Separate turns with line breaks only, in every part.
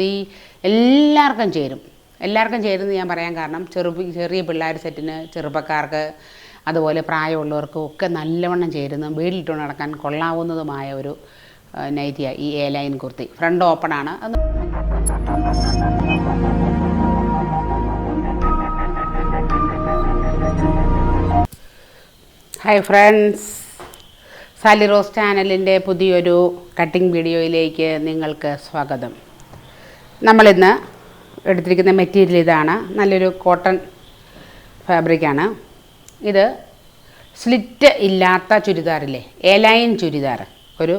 കുർത്തി എല്ലാവർക്കും ചേരും. എല്ലാവർക്കും ചേരുമെന്ന് ഞാൻ പറയാൻ കാരണം ചെറു ചെറിയ പിള്ളേർ സെറ്റിന് ചെറുപ്പക്കാർക്ക് അതുപോലെ പ്രായമുള്ളവർക്കും ഒക്കെ നല്ലവണ്ണം ചേരുന്ന വീട്ടിലിട്ട് നടക്കാൻ കൊള്ളാവുന്നതുമായ ഒരു നൈറ്റിയാണ് ഈ A line kurti. Front open ആണ്. അത് ഹായ് ഫ്രണ്ട്സ് സാലി റോസ് ചാനലിന്റെ പുതിയൊരു കട്ടിംഗ് വീഡിയോയിലേക്ക് നിങ്ങൾക്ക് സ്വാഗതം. നമ്മളിന്ന് എടുത്തിരിക്കുന്ന മെറ്റീരിയൽ ഇതാണ്. നല്ലൊരു കോട്ടൺ ഫാബ്രിക്കാണ് ഇത് സ്ലിറ്റ് ഇല്ലാത്ത ചുരിദാറില്ലേ? എലൈൻ ചുരിദാർ. ഒരു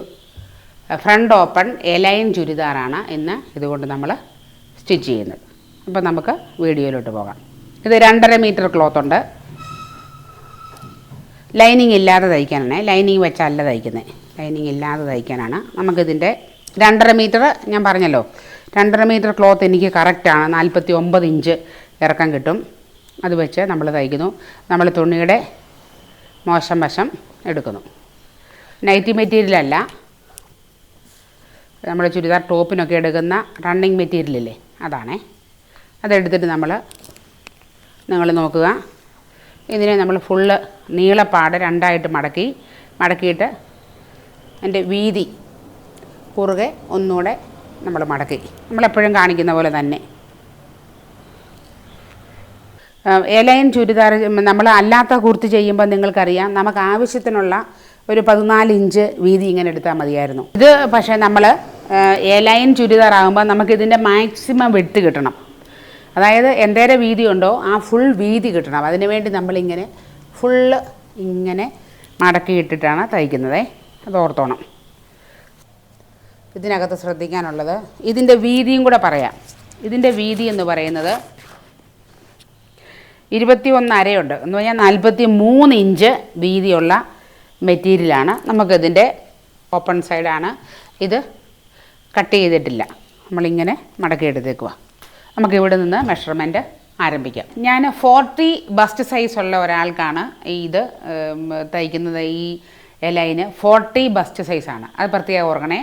front open A line line ചുരിദാറാണ് ഇന്ന് ഇതുകൊണ്ട് നമ്മൾ സ്റ്റിച്ച് ചെയ്യുന്നത്. അപ്പോൾ നമുക്ക് വീഡിയോയിലോട്ട് പോകാം. ഇത് രണ്ടര മീറ്റർ ക്ലോത്ത് ഉണ്ട്. ലൈനിങ് ഇല്ലാതെ തയ്ക്കാനാണ്. ലൈനിങ് വെച്ചല്ല തയ്ക്കുന്നത് ലൈനിങ് ഇല്ലാതെ തയ്ക്കാനാണ്. നമുക്കിതിന്റെ രണ്ടര മീറ്റർ ഞാൻ പറഞ്ഞല്ലോ. രണ്ടര മീറ്റർ ക്ലോത്ത് എനിക്ക് കറക്റ്റാണ് നാൽപ്പത്തി ഒമ്പത് ഇഞ്ച് ഇറക്കം കിട്ടും. അത് വെച്ച് നമ്മൾ തയ്ക്കുന്നു. നമ്മൾ തുണിയുടെ മോശം വശം എടുക്കുന്നു. നൈറ്റി മെറ്റീരിയലല്ല നമ്മൾ ചുരിദാർ ടോപ്പിനൊക്കെ എടുക്കുന്ന റണ്ണിങ് മെറ്റീരിയലില്ലേ അതാണേ. അതെടുത്തിട്ട് നമ്മൾ നിങ്ങൾ നോക്കുക. ഇതിനെ നമ്മൾ ഫുള്ള് നീളപ്പാട് രണ്ടായിട്ട് മടക്കി. മടക്കിയിട്ട് എന്റെ വീതി കുറുകെ ഒന്നുകൂടെ നമ്മൾ മടക്കി. നമ്മളെപ്പോഴും കാണിക്കുന്ന പോലെ തന്നെ. എലൈൻ ചുരിദാർ നമ്മൾ അല്ലാത്ത കുർത്തി ചെയ്യുമ്പോൾ നിങ്ങൾക്കറിയാം നമുക്ക് ആവശ്യത്തിനുള്ള ഒരു പതിനാല് ഇഞ്ച് വീതി ഇങ്ങനെ എടുത്താൽ മതിയായിരുന്നു. ഇത് പക്ഷേ നമ്മൾ എലൈൻ ചുരിദാർ ആകുമ്പോൾ നമുക്കിതിന്റെ മാക്സിമം വെടുത്ത് കിട്ടണം. അതായത് എന്തേരെ വീതി ഉണ്ടോ ആ ഫുൾ വീതി കിട്ടണം. അതിന് വേണ്ടി നമ്മളിങ്ങനെ ഫുള്ള് ഇങ്ങനെ മടക്കി ഇട്ടിട്ടാണ് തയ്ക്കുന്നത്. അത് ഓർത്തോണം ഇതിനകത്ത് ശ്രദ്ധിക്കാനുള്ളത്. ഇതിന്റെ വീതിയും കൂടെ പറയാം. ഇതിന്റെ വീതി എന്ന് പറയുന്നത് ഇരുപത്തി ഒന്ന് അരയുണ്ട്. എന്ന് പറഞ്ഞാൽ നാൽപ്പത്തി മൂന്ന് ഇഞ്ച് വീതിയുള്ള മെറ്റീരിയലാണ് നമുക്കിതിന്റെ ഓപ്പൺ സൈഡാണ് ഇത് കട്ട് ചെയ്തിട്ടില്ല. നമ്മളിങ്ങനെ മടക്കി എടുത്തേക്കുക നമുക്കിവിടെ നിന്ന് മെഷർമെന്റ് ആരംഭിക്കാം. ഞാൻ ഫോർട്ടി ബസ്റ്റ് സൈസ് ഉള്ള ഒരാൾക്കാണ് ഇത് തയ്ക്കുന്നത്. ഈ എലൈന് ഫോർട്ടി ബസ്റ്റ് സൈസാണ് അത് പ്രത്യേകം ഓർക്കണേ.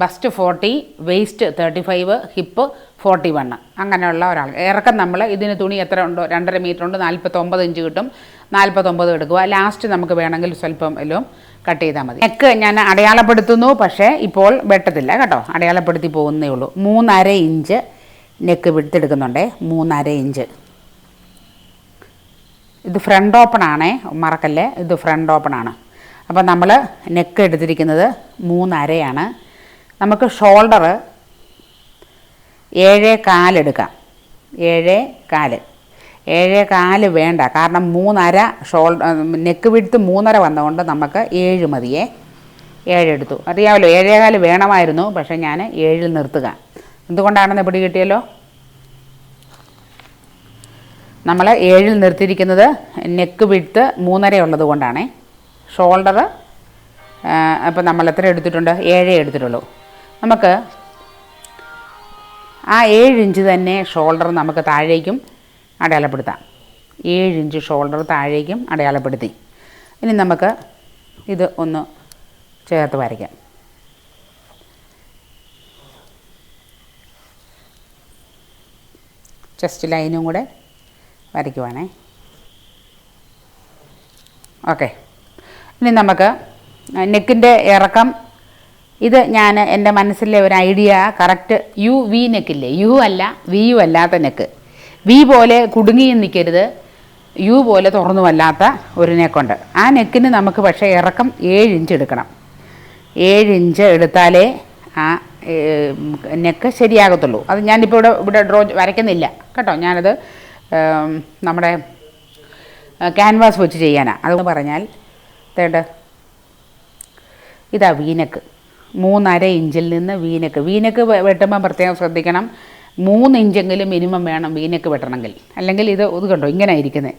Bust forty waist thirty five hip forty one അങ്ങനെയുള്ള ഒരാൾ. ഇറക്കം നമ്മൾ ഇതിന് തുണി എത്ര ഉണ്ടോ? രണ്ടര മീറ്റർ ഉണ്ട് നാൽപ്പത്തൊമ്പത് ഇഞ്ച് കിട്ടും. നാൽപ്പത്തൊമ്പത് എടുക്കുക. ലാസ്റ്റ് നമുക്ക് വേണമെങ്കിൽ സ്വല്പം എല്ലാം കട്ട് ചെയ്താൽ മതി. നെക്ക് ഞാൻ അടയാളപ്പെടുത്തുന്നു പക്ഷേ ഇപ്പോൾ വെട്ടത്തില്ല കേട്ടോ. അടയാളപ്പെടുത്തി പോകുന്നേ ഉള്ളൂ. മൂന്നര ഇഞ്ച് നെക്ക് വിടുത്തെടുക്കുന്നുണ്ടേ മൂന്നര ഇഞ്ച് ഇത് ഫ്രണ്ട് ഓപ്പൺ ആണേ മറക്കല്ലേ? ഇത് ഫ്രണ്ട് ഓപ്പൺ ആണ്. അപ്പോൾ നമ്മൾ നെക്ക് എടുത്തിരിക്കുന്നത് മൂന്നരയാണ്. നമുക്ക് ഷോൾഡർ ഏഴേ കാലെടുക്കാം ഏഴേ കാൽ. ഏഴേ കാൽ വേണ്ട. കാരണം മൂന്നര ഷോൾഡർ നെക്ക് വിടുത്ത് മൂന്നര വന്നതുകൊണ്ട് നമുക്ക് ഏഴ് മതിയേ. ഏഴെടുത്തു അറിയാമല്ലോ ഏഴേകാൽ വേണമായിരുന്നു പക്ഷേ ഞാൻ ഏഴിൽ നിർത്തുക. എന്തുകൊണ്ടാണെന്ന് പിടി കിട്ടിയല്ലോ? നമ്മൾ ഏഴിൽ നിർത്തിയിരിക്കുന്നത് നെക്ക് വിടുത്ത് മൂന്നര ഉള്ളത് കൊണ്ടാണേ ഷോൾഡർ അപ്പോൾ നമ്മൾ എത്ര എടുത്തിട്ടുണ്ട്? ഏഴേ എടുത്തിട്ടുള്ളൂ. നമുക്ക് ആ ഏഴ് ഇഞ്ച് തന്നെ ഷോൾഡർ നമുക്ക് താഴേക്കും അടയാളപ്പെടുത്താം. ഏഴ് ഇഞ്ച് ഷോൾഡർ താഴേക്കും അടയാളപ്പെടുത്തി. ഇനി നമുക്ക് ഇത് ഒന്ന് ചേർത്ത് വരയ്ക്കാം. ചെസ്റ്റ് ലൈനും കൂടെ വരയ്ക്കുവാണേ. ഓക്കെ ഇനി നമുക്ക് നെക്കിന്റെ ഇറക്കം. ഇത് ഞാൻ എന്റെ മനസ്സിലെ ഒരു ഐഡിയ കറക്റ്റ് യു വി നെക്കില്ലേ? യു അല്ല വി യു അല്ലാത്ത നെക്ക്. വി പോലെ കുടുങ്ങി നിൽക്കരുത്. യു പോലെ തുറന്നു വല്ലാത്ത ഒരു നെക്കുണ്ട്. ആ നെക്കിന് നമുക്ക് പക്ഷേ ഇറക്കം ഏഴ് ഇഞ്ച് എടുക്കണം. ഏഴ് ഇഞ്ച് എടുത്താലേ ആ നെക്ക് ശരിയാകത്തുള്ളൂ. അത് ഞാനിപ്പോൾ ഇവിടെ ഇവിടെ ഡ്രോ വരയ്ക്കുന്നില്ല. കേട്ടോ ഞാനത് നമ്മുടെ ക്യാൻവാസ് വെച്ച് ചെയ്യാനാണ് അതെന്ന് പറഞ്ഞാൽ തേണ്ട ഇതാ വീനക്ക്. മൂന്നര ഇഞ്ചിൽ നിന്ന് വീനക്ക്. വീനക്ക് വെട്ടുമ്പോൾ പ്രത്യേകം ശ്രദ്ധിക്കണം. മൂന്ന് ഇഞ്ചെങ്കിലും മിനിമം വേണം വീനക്ക് വെട്ടണമെങ്കിൽ. അല്ലെങ്കിൽ ഇത് ഇത് കണ്ടോ? ഇങ്ങനെ ഇരിക്കുന്നത്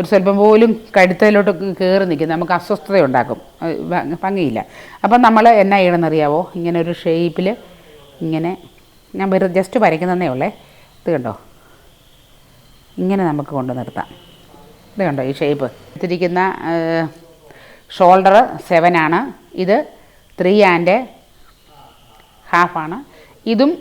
ഒരു സ്വല്പം പോലും കഴുത്തയിലോട്ട് കയറി നിൽക്കും നമുക്ക് അസ്വസ്ഥത ഉണ്ടാക്കും. ഭംഗിയില്ല. അപ്പം നമ്മൾ എന്നാ ചെയ്യണമെന്നറിയാവോ? ഇങ്ങനെ ഒരു ഷേപ്പിൽ ഇങ്ങനെ ഞാൻ വെറുതെ ജസ്റ്റ് വരയ്ക്കുന്നതേ ഉള്ളേ. ഇത് കണ്ടോ? ഇങ്ങനെ നമുക്ക് കൊണ്ട് നിർത്താം. ഇത് കണ്ടോ ഈ ഷേപ്പ്? എടുത്തിരിക്കുന്ന ഷോൾഡർ സെവൻ ആണ്. ഇത് ത്രീ ആൻഡ് ഹാഫാണ് ഇതും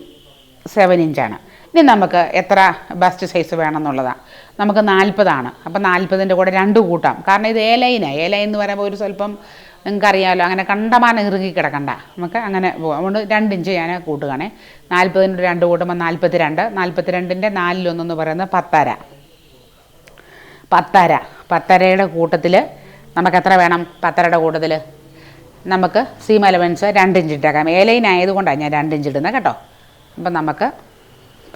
സെവൻ ഇഞ്ചാണ് ഇനി നമുക്ക് എത്ര ബസ്റ്റ് സൈസ് വേണമെന്നുള്ളതാണ്. നമുക്ക് നാൽപ്പതാണ് അപ്പം നാൽപ്പതിന്റെ കൂടെ രണ്ട് കൂട്ടാം. കാരണം ഇത് ഏലൈനാണ് ഏലൈൻ എന്ന് പറയുമ്പോൾ ഒരു സ്വല്പം നിങ്ങൾക്കറിയാമല്ലോ അങ്ങനെ കണ്ടമാനം ഇറുകി കിടക്കണ്ട. നമുക്ക് അങ്ങനെ പോകാം അതുകൊണ്ട് രണ്ട് ഇഞ്ച് ഞാൻ കൂട്ടുകയാണേ. നാൽപ്പതിന്റെ രണ്ട് കൂട്ടുമ്പോൾ നാൽപ്പത്തി രണ്ട് നാൽപ്പത്തി രണ്ടിന്റെ നാലിലൊന്നെന്ന് പറയുന്നത് പത്തര. പത്തര. പത്തരയുടെ കൂട്ടത്തിൽ നമുക്ക് എത്ര വേണം? പത്തരയുടെ കൂടുതൽ നമുക്ക് സീം അലവൻസ് രണ്ട് ഇഞ്ച് ഇട്ടേക്കാം. എ ലൈൻ ആയതുകൊണ്ടാണ് ഞാൻ രണ്ട് ഇഞ്ച് ഇടുന്നത് കേട്ടോ. അപ്പം നമുക്ക്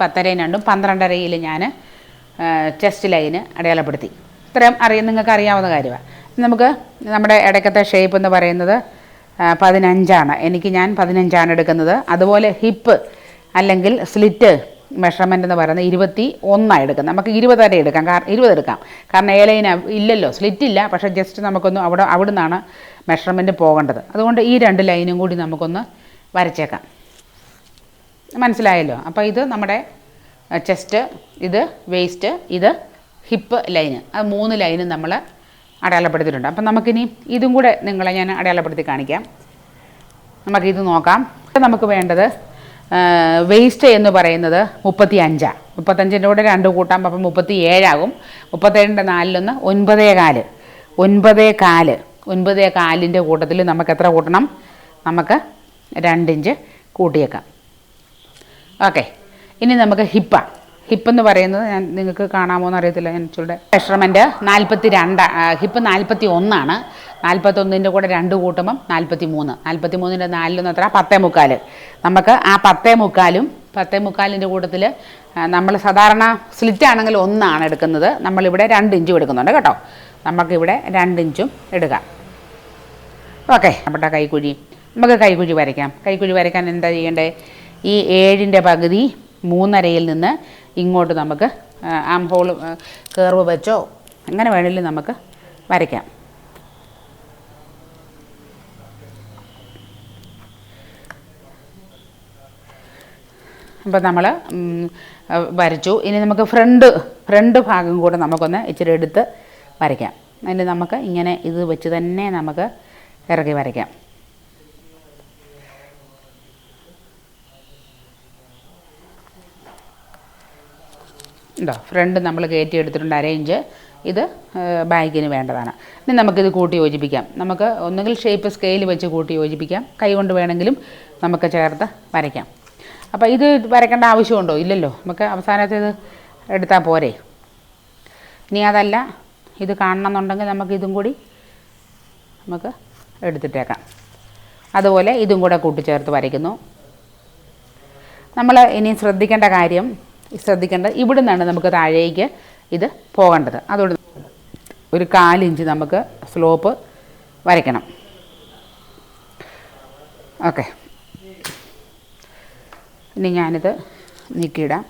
പത്തരയും രണ്ടും പന്ത്രണ്ടരയിൽ ഞാൻ ചെസ്റ്റ് ലൈന് അടയാളപ്പെടുത്തി. ഇത്രയും അറിയ നിങ്ങൾക്ക് അറിയാവുന്ന കാര്യമാണ് നമുക്ക് നമ്മുടെ ഇടയ്ക്കത്തെ ഷേപ്പ് എന്ന് പറയുന്നത് പതിനഞ്ചാണ്. എനിക്ക് ഞാൻ പതിനഞ്ചാണ് എടുക്കുന്നത്. അതുപോലെ ഹിപ്പ് അല്ലെങ്കിൽ സ്ലിറ്റ് മെഷർമെന്റ് എന്ന് പറയുന്നത് ഇരുപത്തി ഒന്നാണ് എടുക്കുന്നത് നമുക്ക് ഇരുപത് വരെ എടുക്കാം. കാരണം ഇരുപത് എടുക്കാം. കാരണം ഏലൈന ഇല്ലല്ലോ. സ്ലിറ്റ് ഇല്ല. പക്ഷേ ജസ്റ്റ് നമുക്കൊന്ന് അവിടെ അവിടെ നിന്നാണ് മെഷർമെന്റ് പോകേണ്ടത്. അതുകൊണ്ട് ഈ രണ്ട് ലൈനും കൂടി നമുക്കൊന്ന് വരച്ചേക്കാം. മനസ്സിലായല്ലോ? അപ്പോൾ ഇത് നമ്മുടെ ചെസ്റ്റ് ഇത് വേസ്റ്റ് ഇത് ഹിപ്പ് ലൈന് അത് മൂന്ന് ലൈനും നമ്മൾ അടയാളപ്പെടുത്തിയിട്ടുണ്ട്. അപ്പം നമുക്കിനി ഇതും കൂടെ നിങ്ങളെ ഞാൻ അടയാളപ്പെടുത്തി കാണിക്കാം. നമുക്കിത് നോക്കാം. നമുക്ക് വേണ്ടത് വേസ്റ്റ് എന്ന് പറയുന്നത് മുപ്പത്തി അഞ്ചാണ് മുപ്പത്തഞ്ചിന്റെ കൂടെ രണ്ട് കൂട്ടാം അപ്പം മുപ്പത്തി ഏഴാകും മുപ്പത്തേഴിന്റെ നാലിലൊന്ന് ഒൻപതേ കാൽ. ഒൻപതേ കാൽ. ഒൻപതേ കാലിന്റെ കൂട്ടത്തിൽ നമുക്ക് എത്ര കൂട്ടണം? നമുക്ക് രണ്ടിഞ്ച് കൂട്ടിയേക്കാം. ഓക്കെ. ഇനി നമുക്ക് ഹിപ്പ. ഹിപ്പ് എന്ന് പറയുന്നത് ഞാൻ നിങ്ങൾക്ക് കാണാമോ എന്ന് അറിയത്തില്ല ഞാൻ ചൂടെ മെഷർമെന്റ് നാൽപ്പത്തി രണ്ട് ഹിപ്പ് നാൽപ്പത്തി ഒന്നാണ് നാൽപ്പത്തൊന്നിന്റെ കൂടെ രണ്ട് കൂട്ടുമ്പം നാൽപ്പത്തി മൂന്ന് നാൽപ്പത്തി മൂന്നിന്റെ നാലിലൊന്ന് എത്ര? പത്തേ മുക്കാൽ നമുക്ക് ആ പത്തേ മുക്കാലും പത്തേ മുക്കാലിന്റെ കൂട്ടത്തിൽ നമ്മൾ സാധാരണ സ്ലിറ്റ് ആണെങ്കിൽ ഒന്നാണ് എടുക്കുന്നത്. നമ്മളിവിടെ രണ്ട് ഇഞ്ചും എടുക്കുന്നുണ്ട് കേട്ടോ. നമുക്കിവിടെ രണ്ട് ഇഞ്ചും എടുക്കാം. ഓക്കെ. നമ്മുടെ കൈക്കുഴി. നമുക്ക് കൈക്കുഴി വരയ്ക്കാം. കൈക്കുഴി വരയ്ക്കാൻ എന്താ ചെയ്യേണ്ടത്? ഈ ഏഴിന്റെ പകുതി മൂന്നരയിൽ നിന്ന് ഇങ്ങോട്ട് നമുക്ക് ആം ഹോൾ കർവ് വെച്ചോ എങ്ങനെ വേണമെങ്കിലും നമുക്ക് വരയ്ക്കാം. അപ്പോൾ നമ്മൾ വരച്ചു. ഇനി നമുക്ക് ഫ്രണ്ട് ഫ്രണ്ട് ഭാഗം കൂടെ നമുക്കൊന്ന് ഇച്ചിരി എടുത്ത് വരയ്ക്കാം. അതിന് നമുക്ക് ഇങ്ങനെ ഇത് വെച്ച് തന്നെ നമുക്ക് ഇറക്കി വരയ്ക്കാം. ഉണ്ടോ? ഫ്രണ്ട് നമ്മൾ കയറ്റി എടുത്തിട്ടുണ്ട് അര ഇഞ്ച് ഇത് ബാഗിന് വേണ്ടതാണ്. ഇനി നമുക്കിത് കൂട്ടി യോജിപ്പിക്കാം. നമുക്ക് ഒന്നുകിൽ ഷേപ്പ് സ്കെയിൽ വെച്ച് കൂട്ടി യോജിപ്പിക്കാം. കൈ കൊണ്ട് വേണമെങ്കിലും നമുക്ക് ചേർത്ത് വരയ്ക്കാം. അപ്പോൾ ഇത് വരയ്ക്കേണ്ട ആവശ്യമുണ്ടോ? ഇല്ലല്ലോ. നമുക്ക് അവസാനത്തെ ഇത് എടുത്താൽ പോരെ. ഇനി അതല്ല ഇത് കാണണമെന്നുണ്ടെങ്കിൽ നമുക്ക് ഇതും കൂടി നമുക്ക് എടുത്തിട്ടേക്കാം. അതുപോലെ ഇതും കൂടെ കൂട്ടിച്ചേർത്ത് വരയ്ക്കുന്നു. നമ്മൾ ഇനി ശ്രദ്ധിക്കേണ്ട കാര്യം ശ്രദ്ധിക്കേണ്ടത് ഇവിടെ നിന്നാണ് നമുക്ക് താഴേക്ക് ഇത് പോകേണ്ടത്. അതുകൊണ്ട് ഒരു കാലിഞ്ച് നമുക്ക് സ്ലോപ്പ് വരയ്ക്കണം. ഓക്കെ. ഇനി ഞാനിത് നീക്കിയിടാം.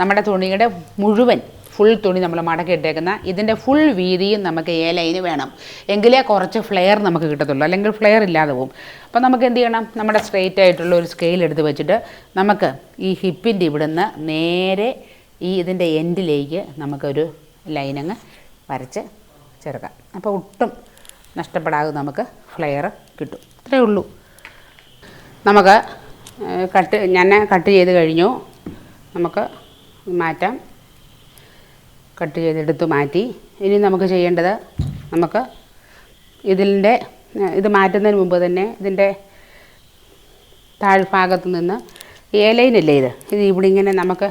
നമ്മുടെ തുണിയുടെ മുഴുവൻ ഫുൾ തുണി നമ്മൾ മടക്കി ഇട്ടേക്കുന്ന ഇതിന്റെ ഫുൾ വീതിയും നമുക്ക് എ ലൈന് വേണം. എങ്കിലേ കുറച്ച് ഫ്ലെയർ നമുക്ക് കിട്ടത്തുള്ളൂ. അല്ലെങ്കിൽ ഫ്ലെയർ ഇല്ലാതെ പോകും അപ്പോൾ നമുക്ക് എന്ത് ചെയ്യണം? നമ്മുടെ സ്ട്രെയിറ്റ് ആയിട്ടുള്ള ഒരു സ്കെയിൽ എടുത്ത് വെച്ചിട്ട് നമുക്ക് ഈ ഹിപ്പിന്റെ ഇവിടുന്ന് നേരെ ഈ ഇതിന്റെ എൻഡിലേക്ക് നമുക്കൊരു ലൈനങ്ങ് വരച്ച് ചേർക്കാം. അപ്പോൾ ഒട്ടും നഷ്ടപ്പെടാതെ നമുക്ക് ഫ്ലെയർ കിട്ടും. ഇത്രയേ ഉള്ളൂ. നമുക്ക് കട്ട് ഞാൻ കട്ട് ചെയ്ത് കഴിഞ്ഞു. നമുക്ക് മാറ്റാം. കട്ട് ചെയ്തെടുത്ത് മാറ്റി. ഇനി നമുക്ക് ചെയ്യേണ്ടത് നമുക്ക് ഇതിന്റെ ഇത് മാറ്റുന്നതിന് മുമ്പ് തന്നെ ഇതിന്റെ താഴ്ഭാഗത്ത് നിന്ന് ഏലൈനല്ലേ ലൈനല്ലേ ഇത്? ഇത് ഇവിടെ ഇങ്ങനെ നമുക്ക്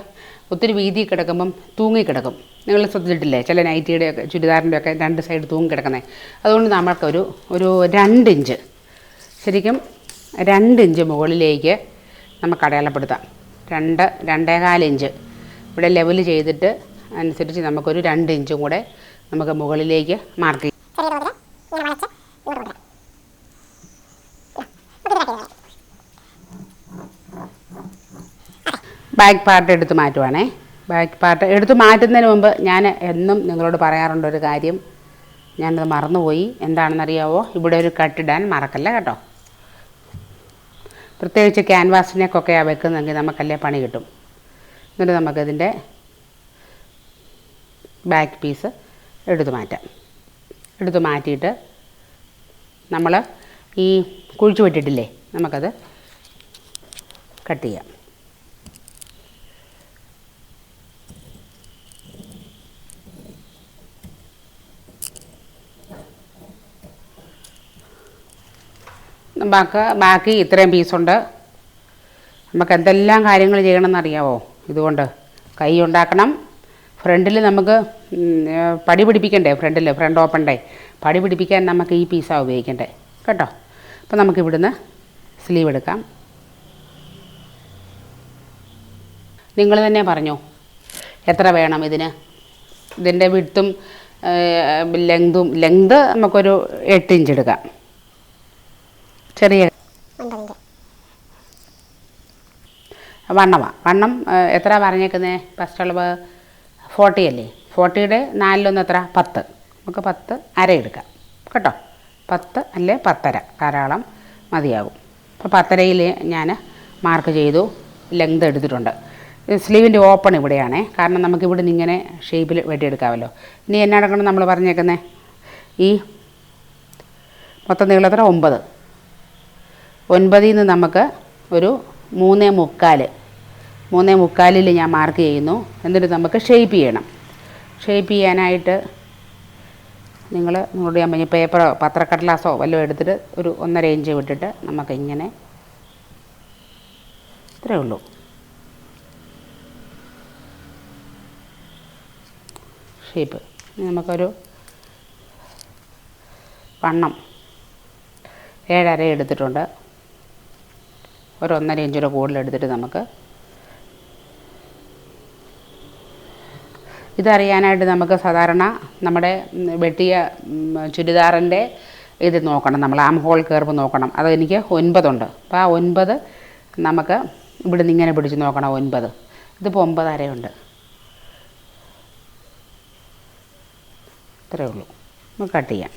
ഒത്തിരി വീതി കിടക്കുമ്പം തൂങ്ങിക്കിടക്കും നിങ്ങൾ ശ്രദ്ധിച്ചിട്ടില്ലേ? ചില നൈറ്റിയുടെ ഒക്കെ ചുരിദാറിന്റെ ഒക്കെ രണ്ട് സൈഡ് തൂങ്ങി കിടക്കുന്നത് അതുകൊണ്ട് നമുക്കൊരു ഒരു രണ്ട് ഇഞ്ച് ശരിക്കും രണ്ട് ഇഞ്ച് മുകളിലേക്ക് നമുക്ക് അടയാളപ്പെടുത്താം. രണ്ട് രണ്ടേകാൽ ഇഞ്ച് ഇവിടെ ലെവൽ ചെയ്തിട്ട് അനുസരിച്ച് നമുക്കൊരു രണ്ട് ഇഞ്ചും കൂടെ നമുക്ക് മുകളിലേക്ക് മാർക്ക് ബാക്ക് പാർട്ട് എടുത്ത് മാറ്റുവാണേ. ബാക്ക് പാർട്ട് എടുത്ത് മാറ്റുന്നതിന് മുമ്പ് ഞാൻ എന്നും നിങ്ങളോട് പറയാറുണ്ട് ഒരു കാര്യം. ഞാനത് മറന്നുപോയി. എന്താണെന്നറിയാവോ? ഇവിടെ ഒരു കട്ടിടാൻ മറക്കല്ല കേട്ടോ. പ്രത്യേകിച്ച് ക്യാൻവാസിനൊക്കെയാണ് വെക്കുന്നതെങ്കിൽ നമുക്കല്ലേ പണി കിട്ടും. എന്നിട്ട് നമുക്കതിന്റെ ബാക്ക് പീസ് എടുത്തു മാറ്റാം. എടുത്തു മാറ്റിയിട്ട് നമ്മൾ ഈ കുഴിച്ചു വിട്ടിട്ടില്ലേ നമുക്കത് കട്ട് ചെയ്യാം. ബാക്കി ബാക്കി ഇത്രയും പീസുണ്ട് നമുക്ക് എന്തെല്ലാം കാര്യങ്ങൾ ചെയ്യണമെന്ന് അറിയാവോ ഇതുകൊണ്ട് കൈ ഉണ്ടാക്കണം. ഫ്രണ്ടിൽ നമുക്ക് പടി പിടിപ്പിക്കണ്ടേ ഫ്രണ്ടിൽ ഫ്രണ്ട് ഓപ്പൺ ഡേ. പടി പിടിപ്പിക്കാൻ നമുക്ക് ഈ പീസാണ് ഉപയോഗിക്കണ്ടേ? കേട്ടോ? അപ്പോൾ നമുക്ക് ഇവിടുന്ന് സ്ലീവ് എടുക്കാം. നിങ്ങൾ തന്നെ പറഞ്ഞു എത്ര വേണം ഇതിന്? ഇതിന്റെ വിടുത്തും ലെങ്തും ലെങ്ത് നമുക്കൊരു എട്ട് ഇഞ്ച് എടുക്കാം. ചെറിയ വണ്ണമാണ് വണ്ണം എത്ര പറഞ്ഞേക്കുന്നത് ഫസ്റ്റ് അളവ്? ഫോർട്ടി അല്ലേ? ഫോർട്ടിയുടെ നാലിലൊന്ന് എത്ര? പത്ത്. നമുക്ക് പത്ത് അര എടുക്കാം. കേട്ടോ? പത്ത് അല്ലേ? പത്തര. ധാരാളം മതിയാകും അപ്പോൾ പത്തരയിൽ ഞാൻ മാർക്ക് ചെയ്തു. ലെങ്ത് എടുത്തിട്ടുണ്ട്. സ്ലീവിന്റെ ഓപ്പൺ ഇവിടെയാണേ. കാരണം നമുക്ക് ഇവിടെ നിന്ന് ഇങ്ങനെ ഷേപ്പിൽ വെട്ടിയെടുക്കാമല്ലോ. ഇനി എന്നാ അടക്കണം നമ്മൾ പറഞ്ഞേക്കുന്നത് ഈ മൊത്തം നീളം എത്ര? ഒമ്പത്. ഒൻപതിൽ നിന്ന് നമുക്ക് ഒരു മൂന്നേ മുക്കാൽ മൂന്നേ മുക്കാലിൽ ഞാൻ മാർക്ക് ചെയ്യുന്നു. എന്നിട്ട് നമുക്ക് ഷേപ്പ് ചെയ്യണം. ഷേപ്പ് ചെയ്യാനായിട്ട് നിങ്ങൾ നിങ്ങളുടെ പറഞ്ഞ പേപ്പറോ പത്രക്കടലാസോ വല്ലതും എടുത്തിട്ട് ഒരു ഒന്നര ഇഞ്ച് വിട്ടിട്ട് നമുക്ക് ഇങ്ങനെ ഇത്രയേ ഉള്ളൂ. ഷേപ്പ് നമുക്കൊരു വണ്ണം ഏഴര എടുത്തിട്ടുണ്ട്. ഒരു ഒന്നര ഇഞ്ചിയുടെ കൂടുതൽ എടുത്തിട്ട് നമുക്ക് ഇതറിയാനായിട്ട് നമുക്ക് സാധാരണ നമ്മുടെ വെട്ടിയ ചുരിദാറിന്റെ ഇത് നോക്കണം നമ്മൾ ആം ഹോൾ കർവ് നോക്കണം. അത് എനിക്ക് ഒൻപതുണ്ട്. അപ്പോൾ ആ ഒൻപത് നമുക്ക് ഇവിടുന്ന് ഇങ്ങനെ പിടിച്ച് നോക്കണം ഒൻപത്. ഇതിപ്പോൾ ഒമ്പത് അരയുണ്ട്. ഇത്രയേ ഉള്ളൂ. നമുക്ക് കട്ട് ചെയ്യാം.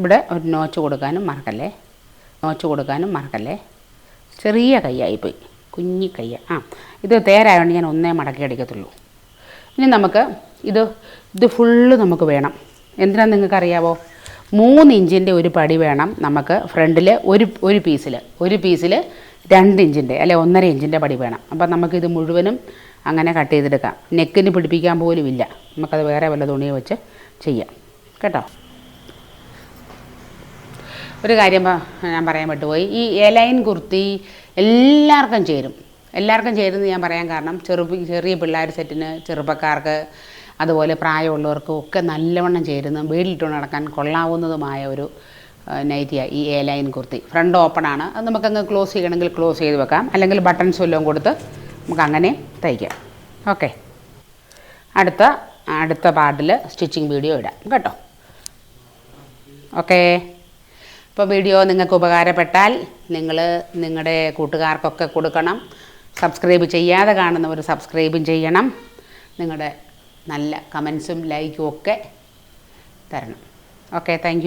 ഇവിടെ ഒരു നോച്ച് കൊടുക്കാനും മറക്കല്ലേ? നോച്ച് കൊടുക്കാനും മറക്കല്ലേ? ചെറിയ കയ്യായി പോയി കുഞ്ഞി കയ്യ. ആ ഇത് തേരായതുകൊണ്ട് ഞാൻ ഒന്നേ മടക്കി അടിക്കത്തുള്ളൂ. ഇനി നമുക്ക് ഇത് ഇത് ഫുള്ള് നമുക്ക് വേണം. എന്തിനാണെന്ന് നിങ്ങൾക്കറിയാവോ? മൂന്ന് ഇഞ്ചിന്റെ ഒരു പടി വേണം നമുക്ക് ഫ്രണ്ടിൽ ഒരു ഒരു പീസിൽ ഒരു പീസിൽ രണ്ട് ഇഞ്ചിന്റെ അല്ലെ ഒന്നര ഇഞ്ചിന്റെ പടി വേണം. അപ്പം നമുക്കിത് മുഴുവനും അങ്ങനെ കട്ട് ചെയ്തെടുക്കാം. നെക്കിന് പിടിപ്പിക്കാൻ പോലും ഇല്ല നമുക്കത് വേറെ വല്ല തുണിയെ വെച്ച് ചെയ്യാം. കേട്ടോ? ഒരു കാര്യം ഞാൻ പറയാൻ വിട്ടുപോയി. ഈ എലൈൻ കുർത്തി എല്ലാവർക്കും ചേരും. എല്ലാവർക്കും ചേരുമെന്ന് ഞാൻ പറയാൻ കാരണം ചെറു ചെറിയ പിള്ളേർ സെറ്റിന് ചെറുപ്പക്കാർക്ക് അതുപോലെ പ്രായമുള്ളവർക്കും ഒക്കെ നല്ലവണ്ണം ചേരുന്ന വീട്ടിലിട്ട് നടക്കാൻ കൊള്ളാവുന്നതുമായ ഒരു നൈറ്റിയാണ് ഈ A line kurti. Front open ആണ്. അത് നമുക്കങ്ങ് ക്ലോസ് ചെയ്യണമെങ്കിൽ ക്ലോസ് ചെയ്ത് വെക്കാം. അല്ലെങ്കിൽ ബട്ടൺസ് വല്ലതും കൊടുത്ത് നമുക്ക് അങ്ങനെ തയ്ക്കാം. ഓക്കെ അടുത്ത അടുത്ത പാർട്ടിൽ സ്റ്റിച്ചിങ് വീഡിയോ ഇടാം. കേട്ടോ? ഓക്കേ ഇപ്പോൾ വീഡിയോ നിങ്ങൾക്ക് ഉപകാരപ്പെട്ടാൽ നിങ്ങൾ നിങ്ങളുടെ കൂട്ടുകാർക്കൊക്കെ കൊടുക്കണം. സബ്സ്ക്രൈബ് ചെയ്യാതെ കാണുന്നവർ സബ്സ്ക്രൈബും ചെയ്യണം. നിങ്ങളുടെ നല്ല കമൻസും ലൈക്കും ഒക്കെ തരണം. Okay thank